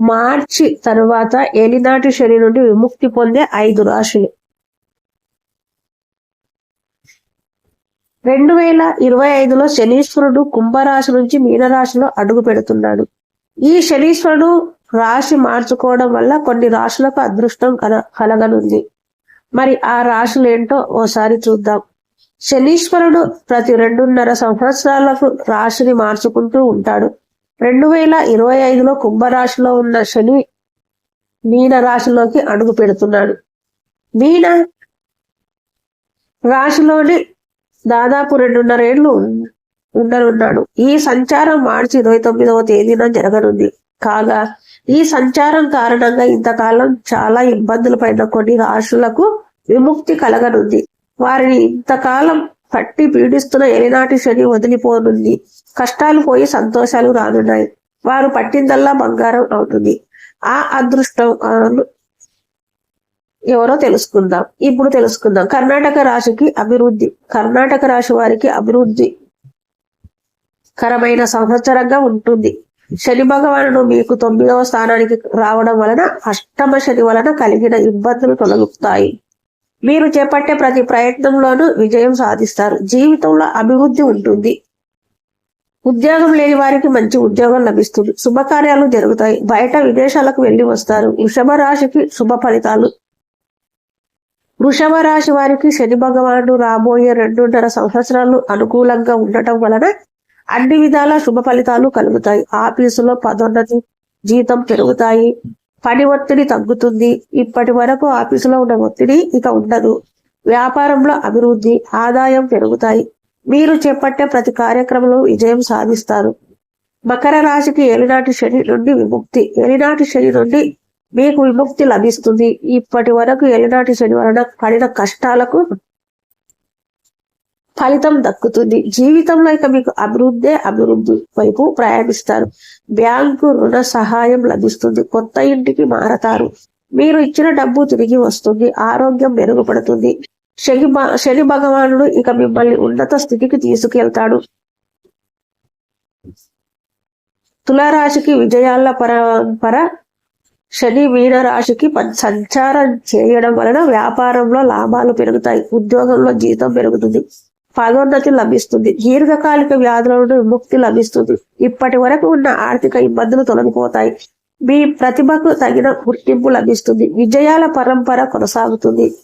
మార్చి తరువాత ఎలినాటి శని నుండి విముక్తి పొందే ఐదు రాశులు. రెండు వేల ఇరవై ఐదులో శనీశ్వరుడు కుంభరాశి నుంచి మీనరాశిలో అడుగు పెడుతున్నాడు. ఈ శనీశ్వరుడు రాశి మార్చుకోవడం వల్ల కొన్ని రాశులకు అదృష్టం కల కలగనుంది. మరి ఆ రాశులు ఏంటో ఓసారి చూద్దాం. శనీశ్వరుడు ప్రతి రెండున్నర సంవత్సరాలకు రాశిని మార్చుకుంటూ ఉంటాడు. రెండు వేల ఇరవై ఐదులో కుంభరాశిలో ఉన్న శని మీన రాశిలోకి అడుగు పెడుతున్నాడు. మీన రాశిలోని దాదాపు రెండున్నరేళ్ళు ఉండనున్నాడు. ఈ సంచారం మార్చి ఇరవై తొమ్మిదవ తేదీన జరగనుంది. కాగా ఈ సంచారం కారణంగా ఇంతకాలం చాలా ఇబ్బందులు పడిన కొన్ని రాశులకు విముక్తి కలగనుంది. వారిని ఇంతకాలం పట్టి పీడిస్తున్న ఎలినాటి శని వదిలిపోనుంది. కష్టాలు పోయి సంతోషాలు రానున్నాయి. వారు పట్టిందల్లా బంగారం అవుతుంది. ఆ అదృష్టం ఎవరో తెలుసుకుందాం. ఇప్పుడు తెలుసుకుందాం. కర్ణాటక రాశికి అభివృద్ధి. కర్ణాటక రాశి వారికి అభివృద్ధి కరమైన సంవత్సరంగా ఉంటుంది. శని భగవానుడు మీకు తొమ్మిదవ స్థానానికి రావడం వలన అష్టమ శని వలన కలిగిన ఇబ్బందులు తొలగుతాయి. మీరు చేపట్టే ప్రతి ప్రయత్నంలోనూ విజయం సాధిస్తారు. జీవితంలో అభివృద్ధి ఉంటుంది. ఉద్యోగం లేని వారికి మంచి ఉద్యోగం లభిస్తుంది. శుభకార్యాలు జరుగుతాయి. బయట విదేశాలకు వెళ్ళి వస్తారు. వృషభ రాశికి శుభ ఫలితాలు. వృషభ రాశి వారికి శని భగవానుడు రాబోయే రెండున్నర సంవత్సరాలు అనుకూలంగా ఉండటం వలన అన్ని విధాల శుభ ఫలితాలు కలుగుతాయి. ఆఫీసులో పదోన్నతి జీతం పెరుగుతాయి. పని ఒత్తిడి తగ్గుతుంది. ఇప్పటి వరకు ఆఫీసులో ఉన్న ఒత్తిడి ఇక ఉండదు. వ్యాపారంలో అభివృద్ధి ఆదాయం పెరుగుతాయి. మీరు చేపట్టే ప్రతి కార్యక్రమంలో విజయం సాధిస్తారు. మకర రాశికి ఏలినాటి శని నుండి విముక్తి. ఏలినాటి శని నుండి మీకు విముక్తి లభిస్తుంది. ఇప్పటి వరకు ఏలినాటి శని వలన పడిన కష్టాలకు ఫలితం దక్కుతుంది. జీవితంలో ఇక మీకు అభివృద్ధి అభివృద్ధి వైపు ప్రయాణిస్తారు. బ్యాంకు రుణ సహాయం లభిస్తుంది. కొత్త ఇంటికి మారతారు. మీరు ఇచ్చిన డబ్బు తిరిగి వస్తుంది. ఆరోగ్యం మెరుగుపడుతుంది. శని శని భగవానుడు ఇక మిమ్మల్ని ఉన్నత స్థితికి తీసుకెళ్తాడు. తులారాశికి విజయాల పరంపర శని మీన రాశికి సంచారం చేయడం వలన వ్యాపారంలో లాభాలు పెరుగుతాయి. ఉద్యోగంలో జీతం పెరుగుతుంది. పదోన్నతి లభిస్తుంది. దీర్ఘకాలిక వ్యాధుల నుండి విముక్తి లభిస్తుంది. ఇప్పటి వరకు ఉన్న ఆర్థిక ఇబ్బందులు తొలగిపోతాయి. మీ ప్రతిభకు తగిన గుర్తింపు లభిస్తుంది. విజయాల పరంపర కొనసాగుతుంది.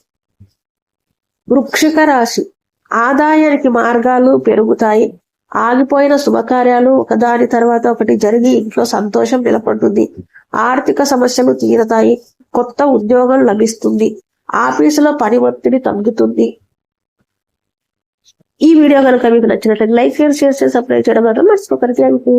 వృక్షిక రాశి. ఆదాయానికి మార్గాలు పెరుగుతాయి. ఆగిపోయిన శుభకార్యాలు ఒకదాని తర్వాత ఒకటి జరిగి ఇంట్లో సంతోషం నిలబడుతుంది ఆర్థిక సమస్యలు తీరతాయి. కొత్త ఉద్యోగం లభిస్తుంది. ఆఫీసులో పని ఒత్తిడి తగ్గుతుంది. ఈ వీడియో కనుక మీకు నచ్చినట్లయితే లైక్ షేర్ చేస్తే సబ్స్క్రైబ్ చేయడం మాత్రం మర్చిపోకరు థ్యాంక్ యూ